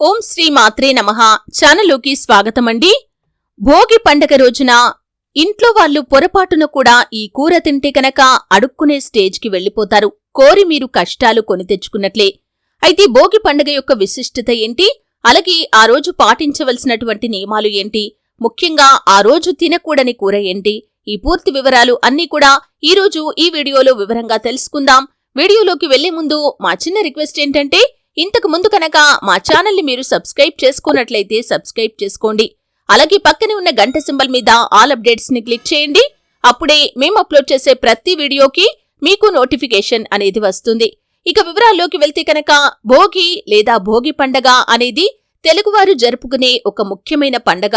ఓం శ్రీ మాత్రే నమః. ఛానల్లోకి స్వాగతమండి. భోగి పండగ రోజున ఇంట్లో వాళ్ళు పొరపాటున కూడా ఈ కూర తింటే కనుక అడుక్కునే స్టేజ్కి వెళ్ళిపోతారు. కోరి మీరు కష్టాలు కొని తెచ్చుకున్నట్లే. అయితే భోగి పండగ యొక్క విశిష్టత ఏంటి? అలాగే ఆ రోజు పాటించవలసినటువంటి నియమాలు ఏంటి? ముఖ్యంగా ఆ రోజు తినకూడని కూర ఏంటి? ఈ పూర్తి వివరాలు అన్నీ కూడా ఈ రోజు ఈ వీడియోలో వివరంగా తెలుసుకుందాం. వీడియోలోకి వెళ్ళే ముందు మా చిన్న రిక్వెస్ట్ ఏంటంటే ఇంతకు ముందు కనుక మా ఛానల్ని మీరు సబ్స్క్రైబ్ చేసుకున్నట్లయితే సబ్స్క్రైబ్ చేసుకోండి. అలాగే పక్కనే ఉన్న గంట సింబల్ మీద ఆల్ అప్డేట్స్ని క్లిక్ చేయండి. అప్పుడే మేము అప్లోడ్ చేసే ప్రతి వీడియోకి మీకు నోటిఫికేషన్ అనేది వస్తుంది. ఇక వివరాల్లోకి వెళ్తే కనుక భోగి లేదా భోగి పండగ అనేది తెలుగువారు జరుపుకునే ఒక ముఖ్యమైన పండగ.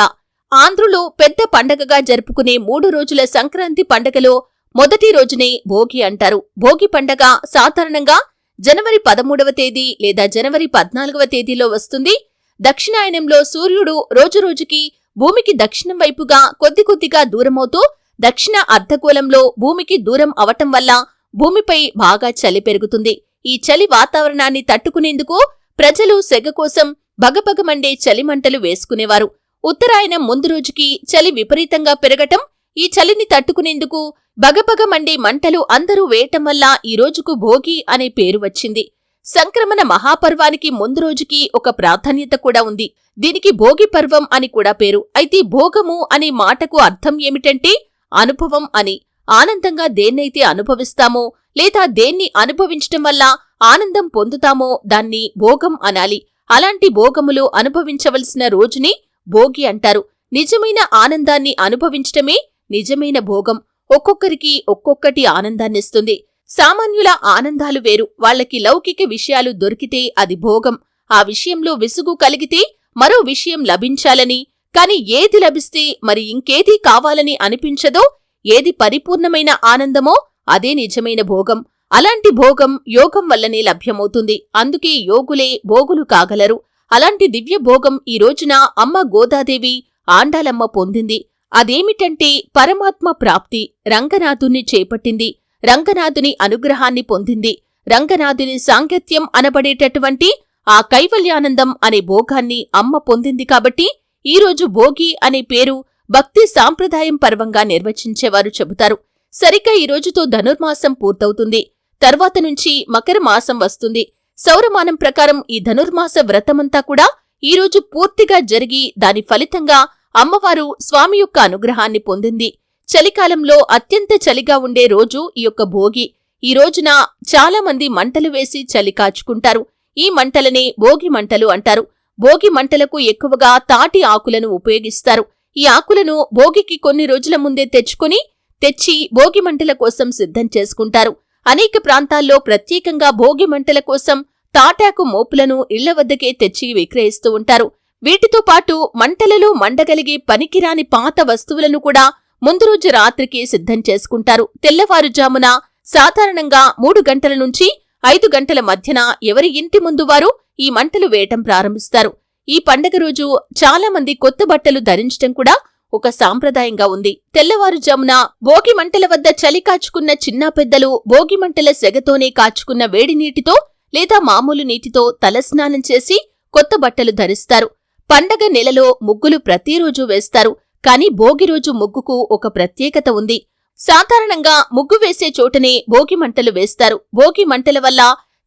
ఆంధ్రులు పెద్ద పండగగా జరుపుకునే మూడు రోజుల సంక్రాంతి పండగలో మొదటి రోజునే భోగి అంటారు. భోగి పండగ సాధారణంగా జనవరి పదమూడవ తేదీ లేదా జనవరి పద్నాలుగవ తేదీలో వస్తుంది. దక్షిణాయనంలో సూర్యుడు రోజురోజుకి భూమికి దక్షిణం వైపుగా కొద్ది కొద్దిగా దూరమవుతూ దక్షిణ అర్ధగోళంలో భూమికి దూరం అవటం వల్ల భూమిపై బాగా చలి పెరుగుతుంది. ఈ చలి వాతావరణాన్ని తట్టుకునేందుకు ప్రజలు సెగ కోసం భగభగమండే చలిమంటలు వేసుకునేవారు. ఉత్తరాయణం ముందు రోజుకి చలి విపరీతంగా పెరగటం ఈ చలిని తట్టుకునేందుకు బగబగ మండే మంటలు అందరూ వేయటం వల్ల ఈ రోజుకు భోగి అనే పేరు వచ్చింది. సంక్రమణ మహాపర్వానికి ముందు రోజుకి ఒక ప్రాధాన్యత కూడా ఉంది. దీనికి భోగి పర్వం అని కూడా పేరు. అయితే భోగము అనే మాటకు అర్థం ఏమిటంటే అనుభవం అని. ఆనందంగా దేన్నైతే అనుభవిస్తామో లేదా దేన్ని అనుభవించటం వల్ల ఆనందం పొందుతామో దాన్ని భోగం అనాలి. అలాంటి భోగములు అనుభవించవలసిన రోజుని భోగి అంటారు. నిజమైన ఆనందాన్ని అనుభవించటమే నిజమైన భోగం ఒక్కొక్కరికి ఒక్కొక్కటి ఆనందాన్నిస్తుంది. సామాన్యుల ఆనందాలు వేరు. వాళ్ళకి లౌకిక విషయాలు దొరికితే అది భోగం. ఆ విషయంలో విసుగు కలిగితే మరో విషయం లభించాలని కాని ఏది లభిస్తే మరి ఇంకేది కావాలని అనిపించదో ఏది పరిపూర్ణమైన ఆనందమో అదే నిజమైన భోగం. అలాంటి భోగం యోగం వల్లనే లభ్యమవుతుంది. అందుకే యోగులే భోగులు కాగలరు. అలాంటి దివ్య భోగం ఈ రోజున అమ్మ గోదాదేవి ఆండాలమ్మ పొందింది. అదేమిటంటే పరమాత్మ ప్రాప్తి రంగనాథుణ్ణి చేపట్టింది. రంగనాథుని అనుగ్రహాన్ని పొందింది. రంగనాథుని సాంగత్యం అనబడేటటువంటి ఆ కైవల్యానందం అనే భోగాన్ని అమ్మ పొందింది కాబట్టి ఈరోజు భోగి అనే పేరు భక్తి సాంప్రదాయం పర్వంగా నిర్వచించేవారు చెబుతారు. సరిగ్గా ఈ రోజుతో ధనుర్మాసం పూర్తవుతుంది. తర్వాత నుంచి మకర మాసం వస్తుంది. సౌరమానం ప్రకారం ఈ ధనుర్మాస వ్రతమంతా కూడా ఈ రోజు పూర్తిగా జరిగి దాని ఫలితంగా అమ్మవారు స్వామి యొక్క అనుగ్రహాన్ని పొందింది. చలికాలంలో అత్యంత చలిగా ఉండే రోజు ఈ యొక్క భోగి. ఈ రోజున చాలా మంది మంటలు వేసి చలి కాచుకుంటారు. ఈ మంటలనే భోగి మంటలు అంటారు. భోగి మంటలకు ఎక్కువగా తాటి ఆకులను ఉపయోగిస్తారు. ఈ ఆకులను భోగికి కొన్ని రోజుల ముందే తెచ్చుకుని తెచ్చి భోగి మంటల కోసం సిద్ధం చేసుకుంటారు. అనేక ప్రాంతాల్లో ప్రత్యేకంగా భోగి మంటల కోసం తాటాకు మోపులను ఇళ్ళ వద్దకే తెచ్చి విక్రయిస్తూ ఉంటారు. వీటితో పాటు మంటలలో మండగలిగే పనికిరాని పాత వస్తువులను కూడా ముందు రోజు రాత్రికి సిద్ధం చేసుకుంటారు. తెల్లవారుజామున సాధారణంగా మూడు గంటల నుంచి ఐదు గంటల మధ్యన ఎవరి ఇంటి ముందు వారు ఈ మంటలు వేయటం ప్రారంభిస్తారు. ఈ పండగ రోజు చాలా మంది కొత్త బట్టలు ధరించటం కూడా ఒక సాంప్రదాయంగా ఉంది. తెల్లవారుజామున భోగి మంటల వద్ద చలి కాచుకున్న చిన్న పెద్దలు భోగి మంటల సెగతోనే కాచుకున్న వేడి నీటితో లేదా మామూలు నీటితో తలస్నానం చేసి కొత్త బట్టలు ధరిస్తారు. పండగ నెలలో ముగ్గులు ప్రతిరోజు వేస్తారు. కాని భోగి రోజు ముగ్గుకు ఒక ప్రత్యేకత ఉంది. సాధారణంగా ముగ్గు వేసే చోటనే భోగి మంటలు వేస్తారు. భోగి మంటల వల్ల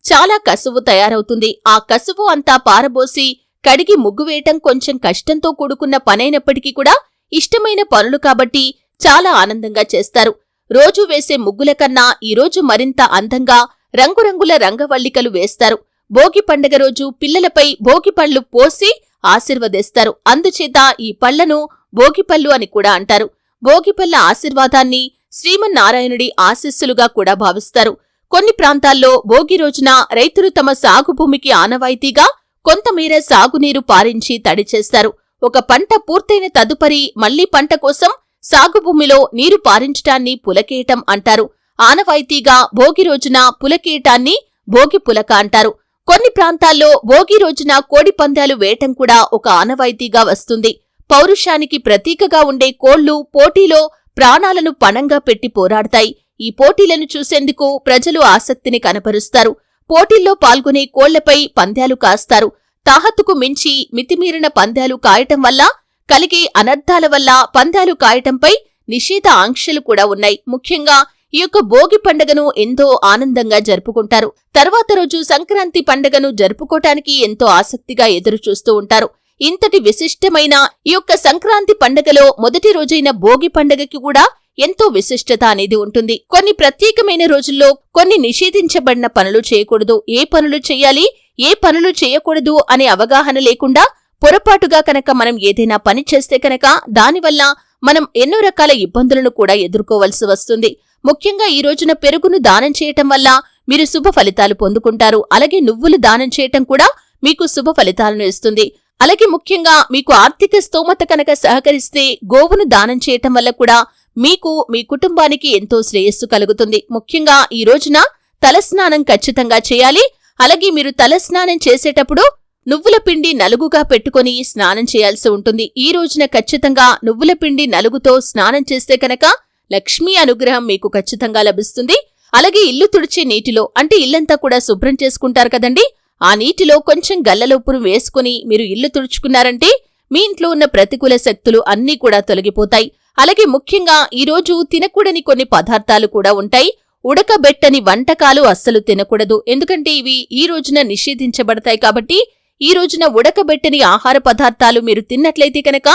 చాలా కసువు తయారవుతుంది. ఆ కసువు అంతా పారబోసి కడిగి ముగ్గు వేయటం కొంచెం కష్టంతో కూడుకున్న పనైనప్పటికీ కూడా ఇష్టమైన పనులు కాబట్టి చాలా ఆనందంగా చేస్తారు. రోజు వేసే ముగ్గుల కన్నా ఈరోజు మరింత అందంగా రంగురంగుల రంగవల్లికలు వేస్తారు. భోగి పండగ రోజు పిల్లలపై భోగి పళ్ళు పోసి ఆశీర్వదిస్తారు. అందుచేత ఈ పళ్ళను భోగిపళ్ళు అని కూడా అంటారు. భోగిపళ్ళ ఆశీర్వాదాన్ని శ్రీమన్నారాయణుడి ఆశీస్సులుగా కూడా భావిస్తారు. కొన్ని ప్రాంతాల్లో భోగి రోజున రైతులు తమ సాగు భూమికి ఆనవాయితీగా కొంతమేర సాగునీరు పారించి తడి చేస్తారు. ఒక పంట పూర్తయిన తదుపరి మళ్ళీ పంట కోసం సాగు భూమిలో నీరు పారించటాన్ని పులకేయటం అంటారు. ఆనవాయితీగా భోగి రోజున పులకేయటాన్ని భోగి పులక అంటారు. కొన్ని ప్రాంతాల్లో భోగి రోజున కోడి పందాలు వేయటం కూడా ఒక ఆనవాయితీగా వస్తుంది. పౌరుషానికి ప్రతీకగా ఉండే కోళ్ళు పోటీలో ప్రాణాలను పణంగా పెట్టి పోరాడతాయి. ఈ పోటీలను చూసేందుకు ప్రజలు ఆసక్తిని కనపరుస్తారు. పోటీల్లో పాల్గొనే కోళ్ళపై పందాలు కాస్తారు. తాహత్తుకు మించి మితిమీరిన పందాలు కాయటం వల్ల కలిగే అనర్థాల వల్ల పందాలు కాయటంపై నిషేధ ఆంక్షలు కూడా ఉన్నాయి. ముఖ్యంగా ఈ యొక్క భోగి పండుగను ఎంతో ఆనందంగా జరుపుకుంటారు. తర్వాత రోజు సంక్రాంతి పండుగను జరుపుకోటానికి ఎంతో ఆసక్తిగా ఎదురుచూస్తూ ఉంటారు. ఇంతటి విశిష్టమైన ఈ యొక్క సంక్రాంతి పండుగలో మొదటి రోజైన భోగి పండుగకి కూడా ఎంతో విశిష్టత అనేది ఉంటుంది. కొన్ని ప్రత్యేకమైన రోజుల్లో కొన్ని నిషేధించబడిన పనులు చేయకూడదు. ఏ పనులు చేయాలి ఏ పనులు చేయకూడదు అనే అవగాహన లేకుండా పొరపాటుగా కనుక మనం ఏదైనా పని చేస్తే కనుక దానివల్ల మనం ఎన్నో రకాల ఇబ్బందులను కూడా ఎదుర్కోవలసి వస్తుంది. ముఖ్యంగా ఈ రోజున పెరుగును దానం చేయటం వల్ల మీరు శుభ ఫలితాలు పొందుకుంటారు. అలాగే నువ్వులు దానం చేయటం కూడా మీకు శుభ ఫలితాలను ఇస్తుంది. అలాగే ముఖ్యంగా మీకు ఆర్థిక స్తోమత కనుక సహకరిస్తే గోవును దానం చేయటం వల్ల కూడా మీకు మీ కుటుంబానికి ఎంతో శ్రేయస్సు కలుగుతుంది. ముఖ్యంగా ఈ రోజున తలస్నానం ఖచ్చితంగా చేయాలి. అలాగే మీరు తలస్నానం చేసేటప్పుడు నువ్వుల పిండి నలుగుగా పెట్టుకొని స్నానం చేయాల్సి ఉంటుంది. ఈ రోజున ఖచ్చితంగా నువ్వుల పిండి నలుగుతో స్నానం చేస్తే కనుక లక్ష్మీ అనుగ్రహం మీకు ఖచ్చితంగా లభిస్తుంది. అలాగే ఇల్లు తుడిచే నీటిలో అంటే ఇల్లంతా కూడా శుభ్రం చేసుకుంటారు కదండి. ఆ నీటిలో కొంచెం గల్లలోపును వేసుకుని మీరు ఇల్లు తుడుచుకున్నారంటే మీ ఇంట్లో ఉన్న ప్రతికూల శక్తులు అన్నీ కూడా తొలగిపోతాయి. అలాగే ముఖ్యంగా ఈ రోజు తినకూడని కొన్ని పదార్థాలు కూడా ఉంటాయి. ఉడకబెట్టని వంటకాలు అస్సలు తినకూడదు. ఎందుకంటే ఇవి ఈ రోజున నిషేధించబడతాయి కాబట్టి ఈ రోజున ఉడకబెట్టని ఆహార పదార్థాలు మీరు తిన్నట్లయితే కనుక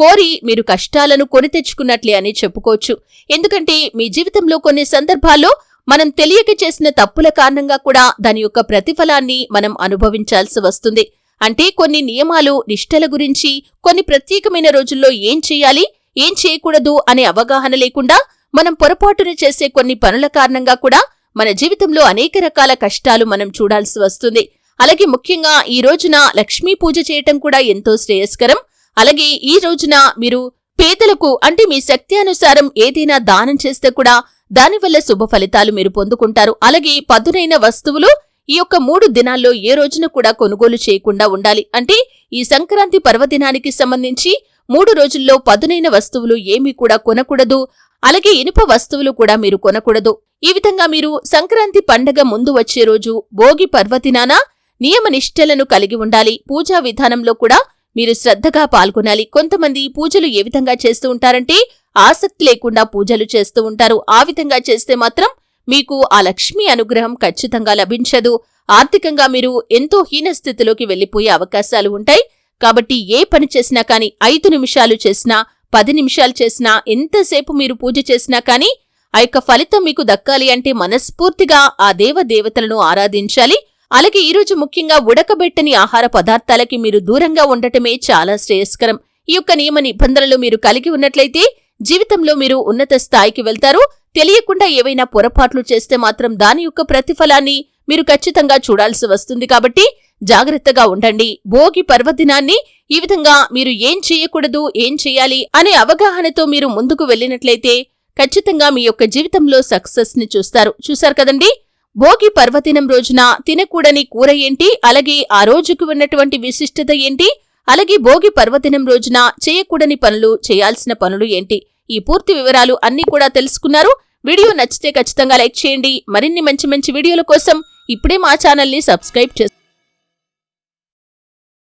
కోరి మీరు కష్టాలను కొని తెచ్చుకున్నట్లే అని చెప్పుకోవచ్చు. ఎందుకంటే మీ జీవితంలో కొన్ని సందర్భాల్లో మనం తెలియక చేసిన తప్పుల కారణంగా కూడా దాని యొక్క ప్రతిఫలాన్ని మనం అనుభవించాల్సి వస్తుంది. అంటే కొన్ని నియమాలు నిష్టల గురించి కొన్ని ప్రత్యేకమైన రోజుల్లో ఏం చేయాలి ఏం చేయకూడదు అనే అవగాహన లేకుండా మనం పొరపాటున చేసే కొన్ని పనుల కారణంగా కూడా మన జీవితంలో అనేక రకాల కష్టాలు మనం చూడాల్సి వస్తుంది. అలాగే ముఖ్యంగా ఈ రోజున లక్ష్మీ పూజ చేయటం కూడా ఎంతో శ్రేయస్కరం. అలాగే ఈ రోజున మీరు పేదలకు అంటే మీ శక్తి అనుసారం ఏదైనా దానం చేస్తే కూడా దానివల్ల శుభ ఫలితాలు మీరు పొందుకుంటారు. అలాగే పదునైన వస్తువులు ఈ యొక్క మూడు దినాల్లో ఏ రోజున కూడా కొనుగోలు చేయకుండా ఉండాలి. అంటే ఈ సంక్రాంతి పర్వదినానికి సంబంధించి మూడు రోజుల్లో పదునైన వస్తువులు ఏమీ కూడా కొనకూడదు. అలాగే ఇనుప వస్తువులు కూడా మీరు కొనకూడదు. ఈ విధంగా మీరు సంక్రాంతి పండగ ముందు వచ్చే రోజు భోగి పర్వదినాన నియమ నిష్టలను కలిగి ఉండాలి. పూజా విధానంలో కూడా మీరు శ్రద్ధగా పాల్గొనాలి. కొంతమంది పూజలు ఏ విధంగా చేస్తూ ఉంటారంటే ఆసక్తి లేకుండా పూజలు చేస్తూ ఉంటారు. ఆ విధంగా చేస్తే మాత్రం మీకు ఆ లక్ష్మీ అనుగ్రహం ఖచ్చితంగా లభించదు. ఆర్థికంగా మీరు ఎంతో హీన స్థితిలోకి వెళ్ళిపోయే అవకాశాలు ఉంటాయి. కాబట్టి ఏ పని చేసినా కాని ఐదు నిమిషాలు చేసినా పది నిమిషాలు చేసినా ఎంతసేపు మీరు పూజ చేసినా కానీ ఆ యొక్క ఫలితం మీకు దక్కాలి అంటే మనస్ఫూర్తిగా ఆ దేవ దేవతలను ఆరాధించాలి. అలాగే ఈరోజు ముఖ్యంగా ఉడకబెట్టని ఆహార పదార్థాలకి మీరు దూరంగా ఉండటమే చాలా శ్రేయస్కరం. ఈ యొక్క నియమ నిబంధనలు మీరు కలిగి ఉన్నట్లయితే జీవితంలో మీరు ఉన్నత స్థాయికి వెళ్తారు. తెలియకుండా ఏవైనా పొరపాట్లు చేస్తే మాత్రం దాని యొక్క ప్రతిఫలాన్ని మీరు ఖచ్చితంగా చూడాల్సి వస్తుంది కాబట్టి జాగ్రత్తగా ఉండండి. భోగి పర్వదినాన్ని ఈ విధంగా మీరు ఏం చేయకూడదు ఏం చేయాలి అనే అవగాహనతో మీరు ముందుకు వెళ్ళినట్లయితే ఖచ్చితంగా మీ యొక్క జీవితంలో సక్సెస్ని చూస్తారు. చూశారు కదండి? భోగి పర్వదినం రోజున తినకూడని కూర ఏంటి? అలాగే ఆ రోజుకు ఉన్నటువంటి విశిష్టత ఏంటి? అలాగే భోగి పర్వదినం రోజున చేయకూడని పనులు చేయాల్సిన పనులు ఏంటి? ఈ పూర్తి వివరాలు అన్నీ కూడా తెలుసుకున్నారు. వీడియో నచ్చితే ఖచ్చితంగా లైక్ చేయండి. మరిన్ని మంచి మంచి వీడియోల కోసం ఇప్పుడే మా ఛానల్ని సబ్స్క్రైబ్ చేసుకోండి